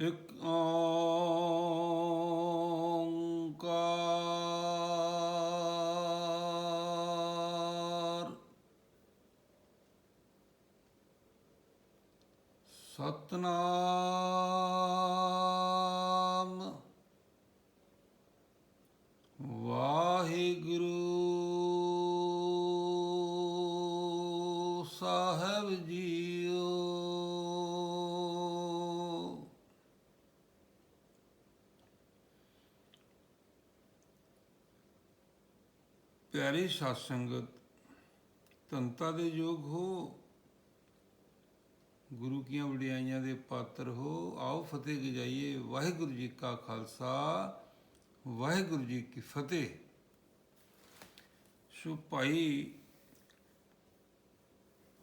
ਇੱਕ ਓੰਕਾਰ। ਸਤਨਾਮ। ਵਾਹਿਗੁਰੂ ਸਾਹਿਬ ਜੀ ਪਿਆਰੀ ਸਾਧ ਸੰਗਤ ਤੰਤਾ ਦੇ ਯੋਗ ਹੋ, ਗੁਰੂ ਕੀਆਂ ਵਡਿਆਈਆਂ ਦੇ ਪਾਤਰ ਹੋ, ਆਓ ਫਤਿਹ ਗਜਾਈਏ। ਵਾਹਿਗੁਰੂ ਜੀ ਕਾ ਖਾਲਸਾ, ਵਾਹਿਗੁਰੂ ਜੀ ਕੀ ਫਤਿਹ। ਸੋ ਭਾਈ,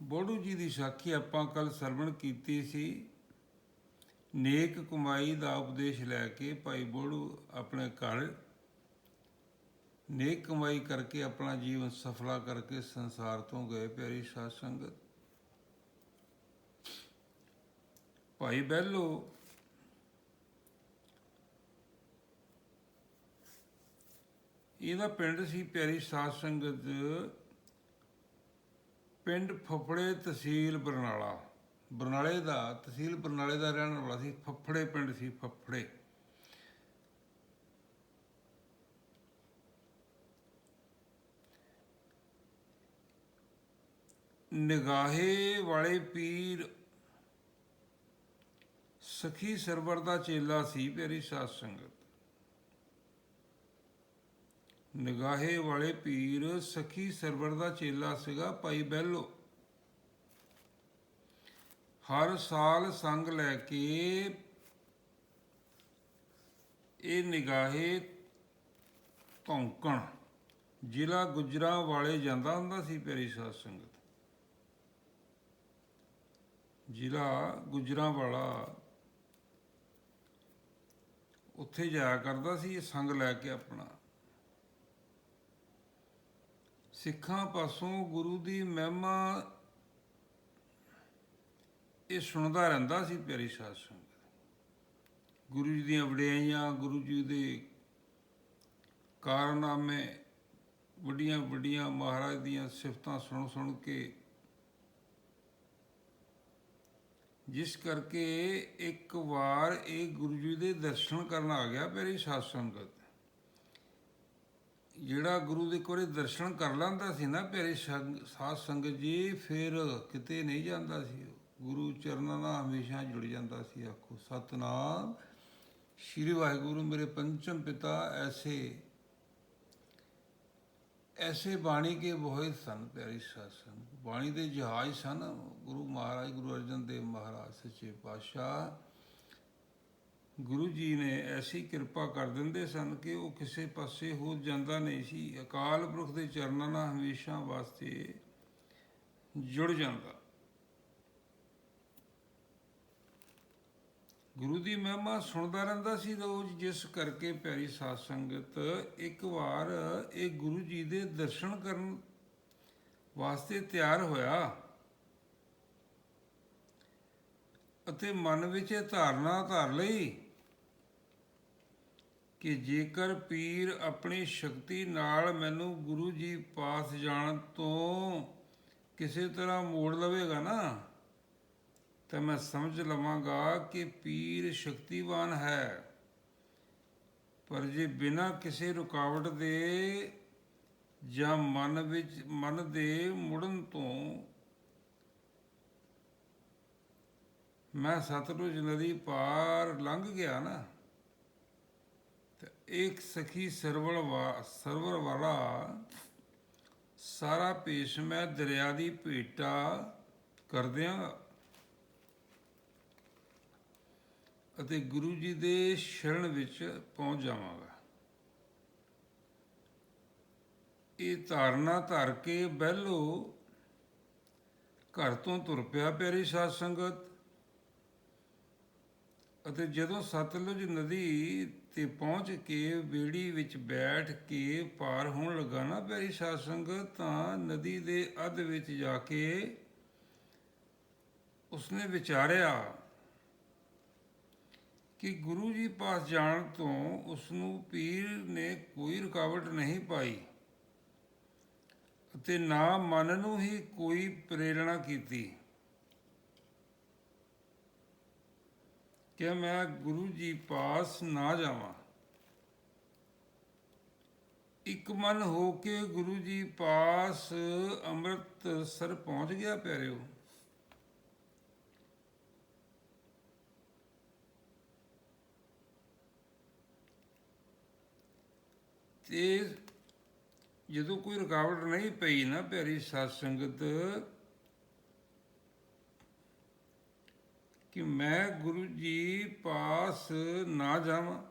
ਬੋੜੂ ਜੀ ਦੀ ਸਾਖੀ ਆਪਾਂ ਕੱਲ ਸਰਵਣ ਕੀਤੀ ਸੀ। ਨੇਕ ਕਮਾਈ ਦਾ ਉਪਦੇਸ਼ ਲੈ ਕੇ ਭਾਈ ਬੋੜੂ ਆਪਣੇ ਘਰ ਨੇਕ ਕਮਾਈ ਕਰਕੇ ਆਪਣਾ ਜੀਵਨ ਸਫਲਾ ਕਰਕੇ ਸੰਸਾਰ ਤੋਂ ਗਏ ਪਿਆਰੀ ਸਾਧ ਸੰਗਤ। ਭਾਈ ਬਹਿਲੋ, ਇਹਦਾ ਪਿੰਡ ਸੀ ਪਿਆਰੀ ਸਾਧ ਸੰਗਤ। ਪਿੰਡ ਫਫੜੇ ਤਹਿਸੀਲ ਬਰਨਾਲਾ। ਬਰਨਾਲੇ ਦਾ, ਤਹਿਸੀਲ ਬਰਨਾਲੇ ਦਾ ਰਹਿਣ ਵਾਲਾ ਸੀ। ਫਫੜੇ ਪਿੰਡ ਸੀ ਫਫੜੇ। ਨਿਗਾਹੇ ਵਾਲੇ ਪੀਰ ਸਖੀ ਸਰਵਰ ਦਾ ਚੇਲਾ ਸੀ ਪਿਆਰੀ ਸਾਧ ਸੰਗਤ। ਨਿਗਾਹੇ ਵਾਲੇ ਪੀਰ ਸਖੀ ਸਰਵਰ ਦਾ ਚੇਲਾ ਸੀਗਾ ਭਾਈ ਬਹਿਲੋ ਹਰ ਸਾਲ ਸੰਗ ਲੈ ਕੇ ਇਹ ਨਿਗਾਹੇ ਧੌਂਕਣ। ਜ਼ਿਲ੍ਹਾ ਗੁਜਰਾਂ ਵਾਲੇ ਜਾਂਦਾ ਹੁੰਦਾ ਸੀ ਪਿਆਰੀ ਸਾਧ ਸੰਗਤ। ਜ਼ਿਲ੍ਹਾ ਗੁਜਰਾਂ ਵਾਲਾ ਉੱਥੇ ਜਾਇਆ ਕਰਦਾ ਸੀ, ਇਹ ਸੰਗ ਲੈ ਕੇ ਆਪਣਾ। ਸਿੱਖਾਂ ਪਾਸੋਂ ਗੁਰੂ ਦੀ ਮਹਿਮਾ, ਇਹ ਸੁਣਦਾ ਰਹਿੰਦਾ ਸੀ ਪਿਆਰੀ ਸਾਧ ਸੰਗਤ ਗੁਰੂ ਜੀ ਦੀਆਂ ਵਡਿਆਈਆਂ, ਗੁਰੂ ਜੀ ਦੇ ਕਾਰਨਾਮੇ ਵੱਡੀਆਂ ਵੱਡੀਆਂ ਮਹਾਰਾਜ ਦੀਆਂ ਸਿਫਤਾਂ ਸੁਣ ਸੁਣ ਕੇ ਜਿਸ ਕਰਕੇ ਇੱਕ ਵਾਰ ਇਹ ਗੁਰੂ ਜੀ ਦੇ ਦਰਸ਼ਨ ਕਰਨ ਆ ਗਿਆ ਪਿਆਰੀ ਸਾਧ ਸੰਗਤ। ਜਿਹੜਾ ਗੁਰੂ ਦੇ ਕੋਲੇ ਦਰਸ਼ਨ ਕਰ ਲੈਂਦਾ ਸੀ ਨਾ ਪਿਆਰੀ ਸੰਗ- ਸਾਧ ਸੰਗਤ ਜੀ ਫਿਰ ਕਿਤੇ ਨਹੀਂ ਜਾਂਦਾ ਸੀ। ਗੁਰੂ ਚਰਨਾਂ ਨਾਲ ਹਮੇਸ਼ਾ ਜੁੜ ਜਾਂਦਾ ਸੀ। ਆਖੋ, ਸਤਨਾਮ, ਸ਼੍ਰੀ ਵਾਹਿਗੁਰੂ ਮੇਰੇ ਪੰਚਮ ਪਿਤਾ, ਐਸੇ ਐਸੇ ਬਾਣੀ ਕੇ ਬੋਏ ਸਨ, ਪਿਆਰੀ ਸਾਧ ਸੰਗਤ ਬਾਣੀ ਦੇ ਜਹਾਜ਼ ਸਨ। ਗੁਰੂ ਮਹਾਰਾਜ, ਗੁਰੂ ਅਰਜਨ ਦੇਵ ਮਹਾਰਾਜ, ਸੱਚੇ ਪਾਤਸ਼ਾਹ ਗੁਰੂ ਜੀ ਨੇ ਐਸੀ ਕਿਰਪਾ ਕਰ ਦਿੰਦੇ ਸਨ ਕਿ ਉਹ ਕਿਸੇ ਪਾਸੇ ਹੋ ਜਾਂਦਾ ਨਹੀਂ ਸੀ। ਅਕਾਲ ਪੁਰਖ ਦੇ ਚਰਨਾਂ ਨਾਲ ਹਮੇਸ਼ਾ ਵਾਸਤੇ ਜੁੜ ਜਾਂਦਾ। ਗੁਰੂ ਦੀ ਮਹਿਮਾ ਸੁਣਦਾ ਰਹਿੰਦਾ ਸੀ ਰੋਜ਼ ਜਿਸ ਕਰਕੇ ਪਿਆਰੀ ਸਾਧ ਸੰਗਤ ਇੱਕ ਵਾਰ ਇਹ ਗੁਰੂ ਜੀ ਦੇ ਦਰਸ਼ਨ ਕਰਨ ਵਾਸਤੇ ਤਿਆਰ ਹੋਇਆ ਅਤੇ ਮਨ ਵਿੱਚ ਇਹ ਧਾਰਨਾ ਧਾਰ ਲਈ ਕਿ ਜੇਕਰ ਪੀਰ ਆਪਣੀ ਸ਼ਕਤੀ ਨਾਲ ਮੈਨੂੰ ਗੁਰੂ ਜੀ ਪਾਸ ਜਾਣ ਤੋਂ ਕਿਸੇ ਤਰ੍ਹਾਂ ਮੋੜ ਲਵੇਗਾ ਨਾ ਤਾਂ ਮੈਂ ਸਮਝ ਲਵਾਂਗਾ ਕਿ ਪੀਰ ਸ਼ਕਤੀਵਾਨ ਹੈ। ਪਰ ਜੇ ਬਿਨਾਂ ਕਿਸੇ ਰੁਕਾਵਟ ਦੇ ਜਾਂ ਮਨ ਵਿੱਚ, ਮਨ ਦੇ ਮੁੜਨ ਤੋਂ ਮੈਂ ਸਤਲੁਜ ਨਦੀ ਪਾਰ ਲੰਘ ਗਿਆ ਨਾ, ਤੇ ਇੱਕ ਸਖੀ ਸਰਵਲ ਵਾ ਸਰਵਰ ਵਾਲਾ ਸਾਰਾ ਪੇਸ਼ ਮੈਂ ਦਰਿਆ ਦੀ ਭੇਟਾ ਕਰਦਿਆਂ ਅਤੇ ਗੁਰੂ ਜੀ ਦੇ ਸ਼ਰਨ ਵਿੱਚ ਪਹੁੰਚ ਜਾਵਾਂਗਾ। ਇਹ ਧਾਰਨਾ ਧਰ ਕੇ ਬਹਿਲੋ। ਘਰ ਤੋਂ ਤੁਰ ਪਿਆ ਪਿਆਰੀ ਸਾਧ ਸੰਗਤ। ਅਤੇ ਜਦੋਂ ਸਤਲੁਜ ਨਦੀ ਤੇ ਪਹੁੰਚ ਕੇ ਬੇੜੀ ਵਿੱਚ ਬੈਠ ਕੇ ਪਾਰ ਹੋਣ ਲੱਗਾ ਨਾ ਪਿਆਰੀ ਸਾਧ ਸੰਗਤ, ਤਾਂ ਨਦੀ ਦੇ ਅੱਧ ਵਿੱਚ ਜਾ ਕੇ ਉਸਨੇ ਵਿਚਾਰਿਆ ਕਿ ਗੁਰੂ ਜੀ ਪਾਸ ਜਾਣ ਤੋਂ ਉਸ ਨੂੰ ਪੀਰ ਨੇ ਕੋਈ ਰੁਕਾਵਟ ਨਹੀਂ ਪਾਈ ਅਤੇ ਨਾ ਮਨ ਨੂੰ ਹੀ ਕੋਈ ਪ੍ਰੇਰਣਾ ਕੀਤੀ। ਕਿ ਮੈਂ ਗੁਰੂ ਜੀ ਪਾਸ ਨਾ ਜਾਵਾਂ। ਇੱਕ ਮਨ ਹੋ ਕੇ ਗੁਰੂ ਜੀ ਪਾਸ ਅੰਮ੍ਰਿਤਸਰ ਪਹੁੰਚ ਗਿਆ, ਪਿਆਰਿਓ। ਤੇ ਜਦੋਂ ਕੋਈ ਰੁਕਾਵਟ ਨਹੀਂ ਪਈ ਨਾ ਪਿਆਰੀ ਸਾਧ ਸੰਗਤ, ਕਿ ਮੈਂ ਗੁਰੂ ਜੀ ਪਾਸ ਨਾ ਜਾਵਾਂ,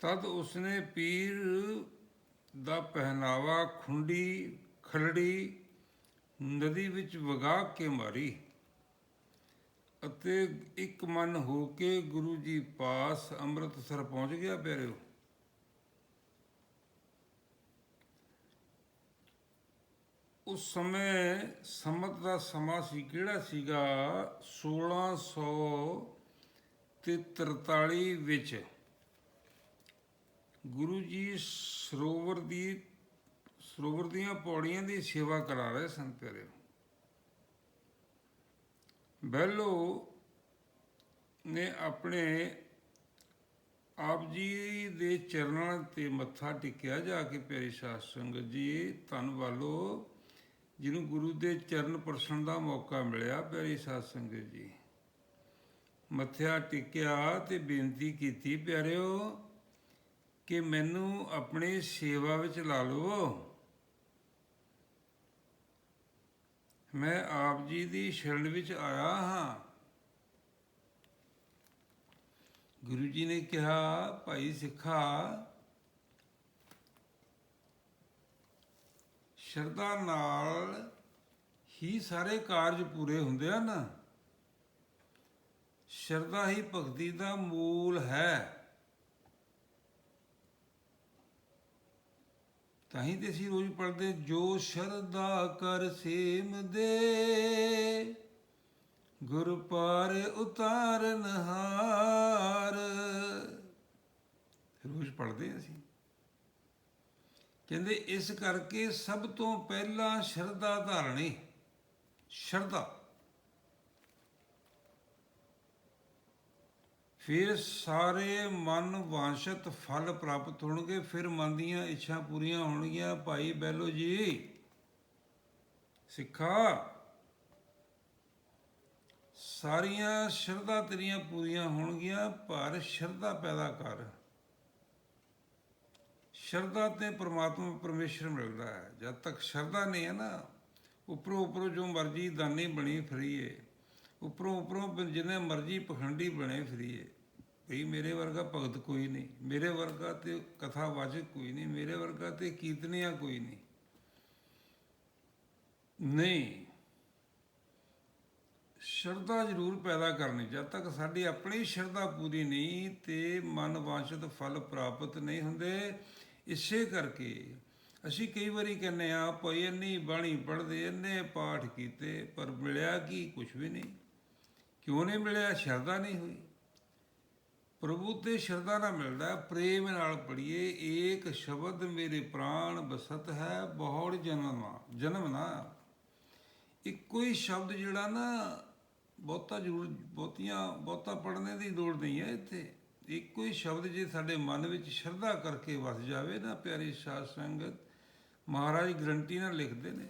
ਤਦ ਉਸਨੇ ਪੀਰ ਦਾ ਪਹਿਨਾਵਾ ਖੁੰਡੀ, ਖਲੜੀ, ਨਦੀ ਵਿੱਚ ਵਗਾ ਕੇ ਮਾਰੀ ਅਤੇ ਇੱਕ ਮਨ ਹੋ ਕੇ ਗੁਰੂ ਜੀ ਪਾਸ ਅੰਮ੍ਰਿਤਸਰ ਪਹੁੰਚ ਗਿਆ ਪਿਆਰਿਓ। ਉਸ ਸਮੇਂ ਸੰਮਤ ਦਾ ਸਮਾਂ ਸੀ, ਕਿਹੜਾ ਸੀਗਾ? 1600 ਤੇ 43 ਵਿੱਚ ਗੁਰੂ ਜੀ ਸਰੋਵਰ ਦੀ, ਸਰੋਵਰ ਦੀਆਂ ਪੌੜੀਆਂ ਦੀ ਸੇਵਾ ਕਰਾ ਰਹੇ ਸਨ ਪਿਆਰੇ ਬੈਲੋ ਨੇ ਆਪਣੇ ਆਪ ਜੀ ਦੇ ਚਰਨਾਂ ਤੇ ਮੱਥਾ ਟੇਕਿਆ, ਜਾ ਕੇ ਪਿਆਰੇ ਸਾਧ ਸੰਗਤ ਜੀ ਧੰਨ ਵਾਲੋ ਜਿਹਨੂੰ ਗੁਰੂ ਦੇ ਚਰਨ ਪਰਸਣ ਦਾ ਮੌਕਾ ਮਿਲਿਆ, ਪਿਆਰੀ ਸਾਧ ਸੰਗਤ ਜੀ। ਮੱਥਿਆ ਟੇਕਿਆ ਤੇ ਬੇਨਤੀ ਕੀਤੀ, ਪਿਆਰਿਓ, ਕਿ ਮੈਨੂੰ ਆਪਣੀ ਸੇਵਾ ਵਿੱਚ ਲਾ ਲਵੋ। ਮੈਂ ਆਪ ਜੀ ਦੀ ਸ਼ਰਨ ਵਿੱਚ ਆਇਆ ਹਾਂ। ਗੁਰੂ ਜੀ ਨੇ ਕਿਹਾ, ਭਾਈ ਸਿੱਖਾ ਸ਼ਰਧਾ ਨਾਲ ਹੀ ਸਾਰੇ ਕਾਰਜ ਪੂਰੇ ਹੁੰਦੇ ਹਨ। ਸ਼ਰਧਾ ਹੀ ਭਗਤੀ ਦਾ ਮੂਲ ਹੈ। ਤਾਂ ਹੀ ਤੇ ਅਸੀਂ ਰੋਜ਼ ਪੜ੍ਹਦੇ, ਜੋ ਸ਼ਰਧਾ ਕਰ ਸੇਮ ਦੇ ਗੁਰ ਪਾਰ ਉਤਾਰਨ ਹਾਰ। ਰੋਜ਼ ਪੜ੍ਹਦੇ ਅਸੀਂ। ਕਹਿੰਦੇ ਇਸ ਕਰਕੇ ਸਭ ਤੋਂ ਪਹਿਲਾਂ ਸ਼ਰਧਾ ਧਾਰਣੀ, ਸ਼ਰਧਾ। ਫਿਰ ਸਾਰੇ ਮਨ ਵਾਂਸ਼ਤ ਫਲ ਪ੍ਰਾਪਤ ਹੋਣਗੇ, ਫਿਰ ਮਨ ਦੀਆਂ ਇੱਛਾ ਪੂਰੀਆਂ ਹੋਣਗੀਆਂ। ਭਾਈ ਬੈਲੋ ਜੀ, ਸਿੱਖਾ। ਸਾਰੀਆਂ ਸ਼ਰਧਾ ਤੇਰੀਆਂ ਪੂਰੀਆਂ ਹੋਣਗੀਆਂ, ਪਰ ਸ਼ਰਧਾ ਪੈਦਾ ਕਰ। ਸ਼ਰਧਾ ਤੇ ਪ੍ਰਮਾਤਮਾ ਪਰਮੇਸ਼ਰ ਮਿਲਦਾ ਹੈ। ਜਦ ਤੱਕ ਸ਼ਰਧਾ ਨਹੀਂ ਹੈ ਨਾ, ਉਪਰੋਂ ਉਪਰੋਂ ਜੋ ਮਰਜ਼ੀ ਦਾਨੀ ਬਣੀ ਫਰੀਏ, ਉਪਰੋਂ ਉਪਰੋਂ ਜਿੰਨੇ ਮਰਜ਼ੀ ਪਖੰਡੀ ਬਣੇ ਫਰੀਏ ਭਈ ਮੇਰੇ ਵਰਗਾ ਭਗਤ ਕੋਈ ਨਹੀਂ, ਮੇਰੇ ਵਰਗਾ ਤੇ ਕਥਾਵਾਚਕ ਕੋਈ ਨਹੀਂ, ਮੇਰੇ ਵਰਗਾ ਤੇ ਕੀਰਤਨੀਆ ਕੋਈ ਨਹੀਂ। ਨਹੀਂ। ਸ਼ਰਧਾ ਜ਼ਰੂਰ ਪੈਦਾ ਕਰਨੀ, ਜਦ ਤੱਕ ਸਾਡੀ ਆਪਣੀ ਸ਼ਰਧਾ ਪੂਰੀ ਨਹੀਂ ਤੇ ਮਨ ਵਾਂਛਿਤ ਫਲ ਪ੍ਰਾਪਤ ਨਹੀਂ ਹੁੰਦੇ ਇਸੇ ਕਰਕੇ ਅਸੀਂ ਕਈ ਵਾਰੀ ਕਹਿੰਨੇ ਆ ਭਾਈ ਇੰਨੀ ਬਾਣੀ ਪੜ੍ਹਦੇ, ਇੰਨੇ ਪਾਠ ਕੀਤੇ, ਪਰ ਮਿਲਿਆ ਕੀ? ਕੁਝ ਵੀ ਨਹੀਂ। ਕਿਉਂ ਨਹੀਂ ਮਿਲਿਆ? ਸ਼ਰਧਾ ਨਹੀਂ ਹੋਈ। ਪ੍ਰਭੂ ਤੇ ਸ਼ਰਧਾ ਨਾਲ ਮਿਲਦਾ ਪ੍ਰੇਮ ਨਾਲ ਪੜੀਏ ਏਕ ਸ਼ਬਦ ਮੇਰੇ ਪ੍ਰਾਣ ਬਸਤ ਹੈ, ਬਹੁੜ ਜਨਮਾ, ਜਨਮ ਨਾ। ਇੱਕੋ ਹੀ ਸ਼ਬਦ ਜਿਹੜਾ ਨਾ, ਬਹੁਤਾ ਜ਼ਰੂਰ ਬਹੁਤੀਆਂ, ਬਹੁਤਾ ਪੜਨੇ ਦੀ ਲੋੜ ਨਹੀਂ ਹੈ ਇੱਥੇ। ਇੱਕੋ ਹੀ ਸ਼ਬਦ ਜੇ ਸਾਡੇ ਮਨ ਵਿੱਚ ਸ਼ਰਧਾ ਕਰਕੇ ਵਸ ਜਾਵੇ ਨਾ ਪਿਆਰੀ ਸਾਧ ਸੰਗਤ, ਮਹਾਰਾਜ ਗਰੰਟੀ ਨਾਲ ਲਿਖਦੇ ਨੇ।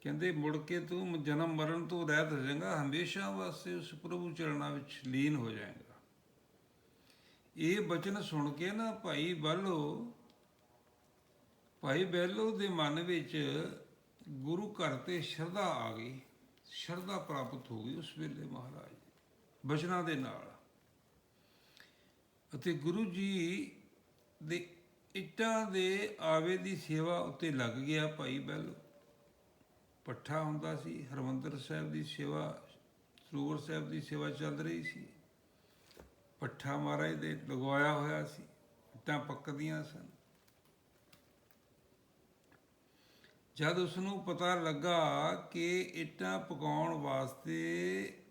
ਕਹਿੰਦੇ, ਮੁੜ ਕੇ ਤੂੰ ਜਨਮ ਮਰਨ ਤੋਂ ਰਹਿਤ ਹੋ ਜਾਏਗਾ, ਹਮੇਸ਼ਾ ਵਾਸਤੇ ਉਸ ਪ੍ਰਭੂ ਚਰਨਾਂ ਵਿੱਚ ਲੀਨ ਹੋ ਜਾਏਗਾ। ਇਹ ਬਚਨ ਸੁਣ ਕੇ ਨਾ ਭਾਈ ਬਾਲੋ, ਭਾਈ ਬੈਲੋ ਦੇ ਮਨ ਵਿੱਚ ਗੁਰੂ ਘਰ ਤੇ ਸ਼ਰਧਾ ਆ ਗਈ। ਸ਼ਰਧਾ ਪ੍ਰਾਪਤ ਹੋ ਗਈ ਉਸ ਵੇਲੇ ਮਹਾਰਾਜ ਬਚਨਾਂ ਦੇ ਨਾਲ। ਅਤੇ ਗੁਰੂ ਜੀ ਦੇ ਇੱਟਾਂ ਦੇ ਆਵੇ ਦੀ ਸੇਵਾ ਉੱਤੇ ਲੱਗ ਗਿਆ ਭਾਈ ਬੈਲੋ। ਪੱਠਾ ਹੁੰਦਾ ਸੀ, ਹਰਮੰਦਰ ਸਾਹਿਬ ਦੀ ਸੇਵਾ, ਸਰੋਵਰ ਸਾਹਿਬ ਦੀ ਸੇਵਾ ਚੱਲ ਰਹੀ ਸੀ। ਪੱਠਾ ਮਹਾਰਾਜ ਦੇ ਲਗਵਾਇਆ ਹੋਇਆ ਸੀ, ਇੱਟਾਂ ਪੱਕਦੀਆਂ ਸਨ। ਜਦ ਉਸ ਨੂੰ ਪਤਾ ਲੱਗਾ ਕਿ ਇੱਟਾਂ ਪਕਾਉਣ ਵਾਸਤੇ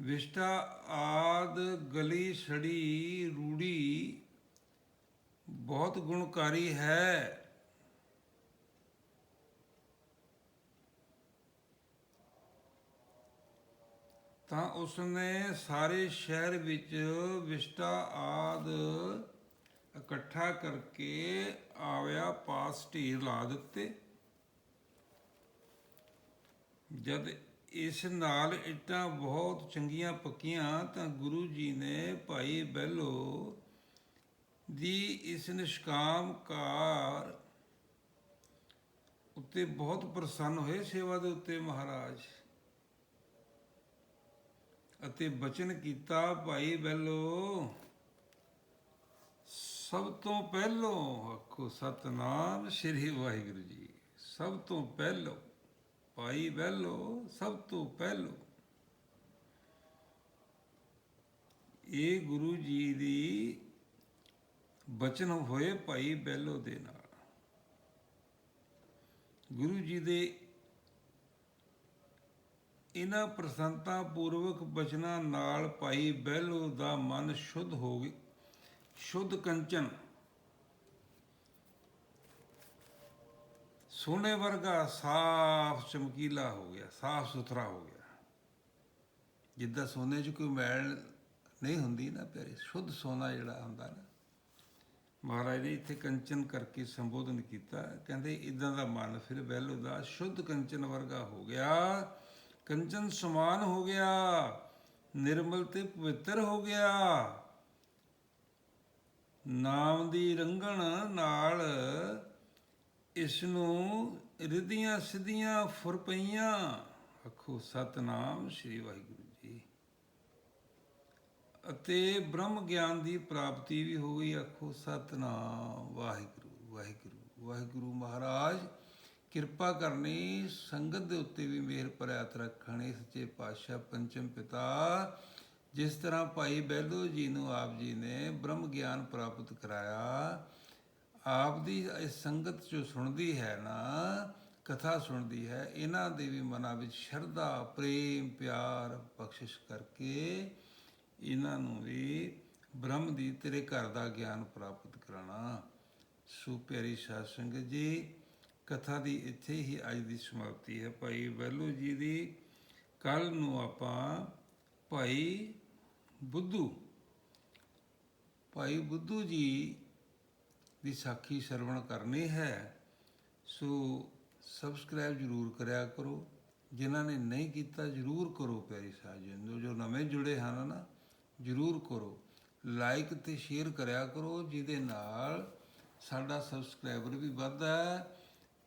ਵਿਸ਼ਟਾ ਆਦ ਗਲੀ ਛੜੀ ਰੂੜੀ ਬਹੁਤ ਗੁਣਕਾਰੀ ਹੈ। ਤਾਂ ਉਸਨੇ ਸਾਰੇ ਸ਼ਹਿਰ ਵਿੱਚ ਵਿਸ਼ਟਾ ਆਦ ਇਕੱਠਾ ਕਰਕੇ ਆਵਿਆ ਪਾਸ ਢੀਰ ਲਾ ਦਿੱਤੇ। ਜਦ ਇਸ ਨਾਲ ਇੱਟਾਂ ਬਹੁਤ ਚੰਗੀਆਂ ਪੱਕੀਆਂ, ਤਾਂ ਗੁਰੂ ਜੀ ਨੇ ਭਾਈ ਬਹਿਲੋ ਦੀ ਇਸ ਨਿਸ਼ਕਾਮ ਕਾਰ ਉੱਤੇ ਬਹੁਤ ਪ੍ਰਸੰਨ ਹੋਏ ਸੇਵਾ ਦੇ ਉੱਤੇ ਮਹਾਰਾਜ। ਅਤੇ ਬਚਨ ਕੀਤਾ, ਭਾਈ ਬਹਿਲੋ ਸਭ ਤੋਂ ਪਹਿਲੋਂ ਆਖੋ ਸਤਨਾਮ ਸ੍ਰੀ ਵਾਹਿਗੁਰੂ ਜੀ, ਸਭ ਤੋਂ ਪਹਿਲੋਂ। ਭਾਈ ਬਹਿਲੋ ਸਭ ਤੋਂ ਪਹਿਲੋਂ। ਇਹ ਗੁਰੂ ਜੀ ਦੀ ਬਚਨ ਹੋਏ ਭਾਈ ਬਹਿਲੋ ਦੇ ਨਾਲ। ਗੁਰੂ ਜੀ ਦੇ ਇਹਨਾਂ ਪ੍ਰਸੰਨਤਾ ਪੂਰਵਕ ਬਚਨਾਂ ਨਾਲ ਭਾਈ ਬਹਿਲੋ ਦਾ ਮਨ ਸ਼ੁੱਧ ਹੋ ਗਿਆ। ਸ਼ੁੱਧ ਕੰਚਨ ਸੋਨੇ ਵਰਗਾ ਸਾਫ਼ ਚਮਕੀਲਾ ਹੋ ਗਿਆ, ਸਾਫ਼ ਸੁਥਰਾ ਹੋ ਗਿਆ। ਜਿੱਦਾਂ ਸੋਨੇ 'ਚ ਕੋਈ ਮੈਲ ਨਹੀਂ ਹੁੰਦੀ ਨਾ ਪਿਆਰੇ, ਸ਼ੁੱਧ ਸੋਨਾ ਜਿਹੜਾ ਹੁੰਦਾ ਨਾ। ਮਹਾਰਾਜ ਨੇ ਇੱਥੇ ਕੰਚਨ ਕਰਕੇ ਸੰਬੋਧਨ ਕੀਤਾ, ਕਹਿੰਦੇ ਇਦਾਂ ਦਾ ਮਨ ਫਿਰ ਬਹਿਲੋ ਦਾ ਸ਼ੁੱਧ ਕੰਚਨ ਵਰਗਾ ਹੋ ਗਿਆ, ਕੰਚਨ ਸਮਾਨ ਹੋ ਗਿਆ, ਨਿਰਮਲ ਤੇ ਪਵਿੱਤਰ ਹੋ ਗਿਆ। ਨਾਮ ਦੀ ਰੰਗਣ ਨਾਲ ਇਸ ਨੂੰ ਰਿਧੀਆਂ ਸਿੱਧੀਆਂ ਫੁਰ ਪਈਆਂ ਆਖੋ ਸਤਨਾਮ ਸ੍ਰੀ ਵਾਹਿਗੁਰੂ ਜੀ। ਅਤੇ ਬ੍ਰਹਮ ਗਿਆਨ ਦੀ ਪ੍ਰਾਪਤੀ ਵੀ ਹੋ ਗਈ ਆਖੋ ਸਤਨਾਮ, ਵਾਹਿਗੁਰੂ ਵਾਹਿਗੁਰੂ ਵਾਹਿਗੁਰੂ ਮਹਾਰਾਜ, ਕਿਰਪਾ ਕਰਨੀ ਸੰਗਤ ਦੇ ਉੱਤੇ ਵੀ ਮਿਹਰ ਭਰਿਆਤ ਰੱਖਣੇ ਸੱਚੇ ਪਾਤਸ਼ਾਹ ਪੰਚਮ ਪਿਤਾ, ਜਿਸ ਤਰ੍ਹਾਂ ਭਾਈ ਬਹਿਲੋ ਜੀ ਨੂੰ ਆਪ ਜੀ ਨੇ ਬ੍ਰਹਮ ਗਿਆਨ ਪ੍ਰਾਪਤ ਕਰਾਇਆ ਆਪ ਦੀ ਇਸ ਸੰਗਤ ਜੋ ਸੁਣਦੀ ਹੈ ਨਾ, ਕਥਾ ਸੁਣਦੀ ਹੈ, ਇਹਨਾਂ ਦੇ ਵੀ ਮਨਾਂ ਵਿੱਚ ਸ਼ਰਧਾ, ਪ੍ਰੇਮ, ਪਿਆਰ ਬਖਸ਼ਿਸ਼ ਕਰਕੇ ਇਹਨਾਂ ਨੂੰ ਵੀ ਬ੍ਰਹਮ ਦੀ ਤੇਰੇ ਘਰ ਦਾ ਗਿਆਨ ਪ੍ਰਾਪਤ ਕਰਾਣਾ ਸੋ ਪਿਆਰੀ ਸਾਧ ਸੰਗਤ ਜੀ, ਕਥਾ ਦੀ ਇੱਥੇ ਹੀ ਅੱਜ ਦੀ ਸਮਾਪਤੀ ਹੈ। ਭਾਈ ਵੈਲੂ ਜੀ ਦੀ ਕੱਲ ਨੂੰ ਆਪਾਂ ਭਾਈ ਬੁੱਧੂ ਭਾਈ ਬੁੱਧੂ ਜੀ ਦੀ ਸਾਖੀ ਸਰਵਣ ਕਰਨੀ ਹੈ, ਸੋ ਸਬਸਕ੍ਰਾਈਬ ਜਰੂਰ ਕਰਿਆ ਕਰੋ। ਜਿਨ੍ਹਾਂ ਨੇ ਨਹੀਂ ਕੀਤਾ, ਜਰੂਰ ਕਰੋ ਪਿਆਰੀ ਸਾਜਣ ਜੋ ਜੋ ਨਵੇਂ ਜੁੜੇ ਹਨ ਨਾ, ਜਰੂਰ ਕਰੋ। ਲਾਈਕ ਤੇ ਸ਼ੇਅਰ ਕਰਿਆ ਕਰੋ, ਜਿਹਦੇ ਨਾਲ ਸਾਡਾ ਸਬਸਕ੍ਰਾਈਬਰ ਵੀ ਵੱਧਦਾ ਹੈ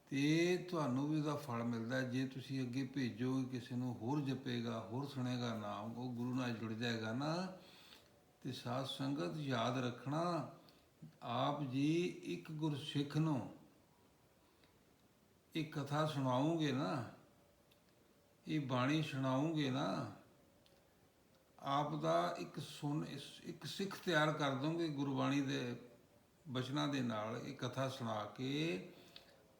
ਤੇ ਤੁਹਾਨੂੰ ਵੀ ਉਹਦਾ ਫਲ ਮਿਲਦਾ ਜੇ ਤੁਸੀਂ ਅੱਗੇ ਭੇਜੋਗੇ ਕਿਸੇ ਨੂੰ ਹੋਰ ਜਪੇਗਾ, ਹੋਰ ਸੁਣੇਗਾ ਨਾਮ, ਉਹ ਗੁਰੂ ਨਾਲ ਜੁੜ ਜਾਏਗਾ ਨਾ। ਤੇ ਸਾਧ ਸੰਗਤ ਯਾਦ ਰੱਖਣਾ ਆਪ ਜੀ ਇੱਕ ਗੁਰਸਿੱਖ ਨੂੰ ਇਹ ਕਥਾ ਸੁਣਾਉਂਗੇ ਨਾ, ਇਹ ਬਾਣੀ ਸੁਣਾਉਂਗੇ ਨਾ, ਆਪ ਦਾ ਇੱਕ ਸੁਣ ਇੱਕ ਸਿੱਖ ਤਿਆਰ ਕਰ ਦੋਗੇ ਗੁਰਬਾਣੀ ਦੇ ਬਚਨਾਂ ਦੇ ਨਾਲ ਇਹ ਕਥਾ ਸੁਣਾ ਕੇ,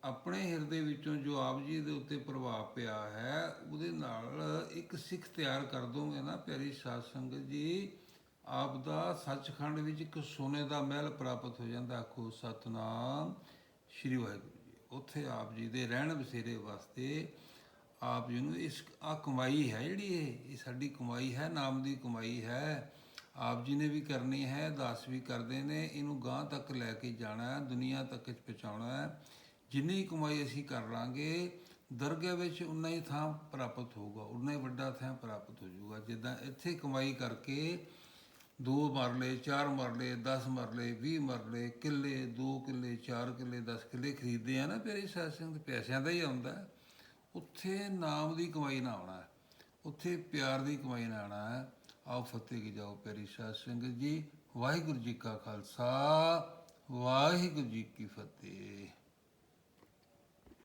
ਆਪਣੇ ਹਿਰਦੇ ਵਿੱਚੋਂ ਜੋ ਆਪ ਜੀ ਦੇ ਉੱਤੇ ਪ੍ਰਭਾਵ ਪਿਆ ਹੈ, ਉਹਦੇ ਨਾਲ ਇੱਕ ਸਿੱਖ ਤਿਆਰ ਕਰ ਦੋਗੇ ਨਾ, ਪਿਆਰੀ ਸਾਧ ਸੰਗਤ ਜੀ। ਆਪ ਦਾ ਸੱਚਖੰਡ ਵਿੱਚ ਇੱਕ ਸੋਨੇ ਦਾ ਮਹਿਲ ਪ੍ਰਾਪਤ ਹੋ ਜਾਂਦਾ, ਆਖੋ ਸਤਨਾਮ। ਸ਼੍ਰੀ ਵਾਹਿਗੁਰੂ ਜੀ, ਉੱਥੇ ਆਪ ਜੀ ਦੇ ਰਹਿਣ ਬਸੇਰੇ ਵਾਸਤੇ ਆਪ ਜੀ ਨੂੰ ਇਸ ਆ ਕਮਾਈ ਹੈ ਜਿਹੜੀ ਇਹ ਇਹ ਸਾਡੀ ਕਮਾਈ ਹੈ, ਨਾਮ ਦੀ ਕਮਾਈ ਹੈ। ਆਪ ਜੀ ਨੇ ਵੀ ਕਰਨੀ ਹੈ, ਦਾਸ ਵੀ ਕਰਦੇ ਨੇ, ਇਹਨੂੰ ਗਾਂ ਤੱਕ ਲੈ ਕੇ ਜਾਣਾ ਹੈ, ਦੁਨੀਆ ਤੱਕ ਪਹੁੰਚਾਉਣਾ ਹੈ। ਜਿੰਨੀ ਕਮਾਈ ਅਸੀਂ ਕਰ ਲਾਂਗੇ, ਦਰਗਾਹ ਵਿੱਚ ਉਨਾ ਹੀ ਥਾਂ ਪ੍ਰਾਪਤ ਹੋਊਗਾ, ਉਨਾ ਹੀ ਵੱਡਾ ਥਾਂ ਪ੍ਰਾਪਤ ਹੋ ਜਾਊਗਾ। ਜਿੱਦਾਂ ਇੱਥੇ ਕਮਾਈ ਕਰਕੇ ਦੋ ਮਰਲੇ ਚਾਰ ਮਰਲੇ 10 ਮਰਲੇ 20 ਮਰਲੇ ਕਿੱਲੇ 2 ਕਿੱਲੇ 4 ਕਿੱਲੇ 10 ਕਿੱਲੇ ਖਰੀਦਦੇ ਆ ਨਾ ਪਿਆਰੀ ਸਾਧ ਸੰਗਤ ਪੈਸਿਆਂ ਦਾ ਹੀ ਆਉਂਦਾ। ਉੱਥੇ ਨਾਮ ਦੀ ਕਮਾਈ ਨਾ ਆਉਣਾ ਉੱਥੇ ਪਿਆਰ ਦੀ ਕਮਾਈ ਨਾ ਆਉਣਾ ਆਓ ਫਤਿਹ ਕੀ ਜਾਓ ਪਿਆਰੀ ਸਾਧ ਸੰਗਤ ਜੀ, ਵਾਹਿਗੁਰੂ ਜੀ ਕਾ ਖਾਲਸਾ, ਵਾਹਿਗੁਰੂ ਜੀ ਕੀ ਫਤਿਹ।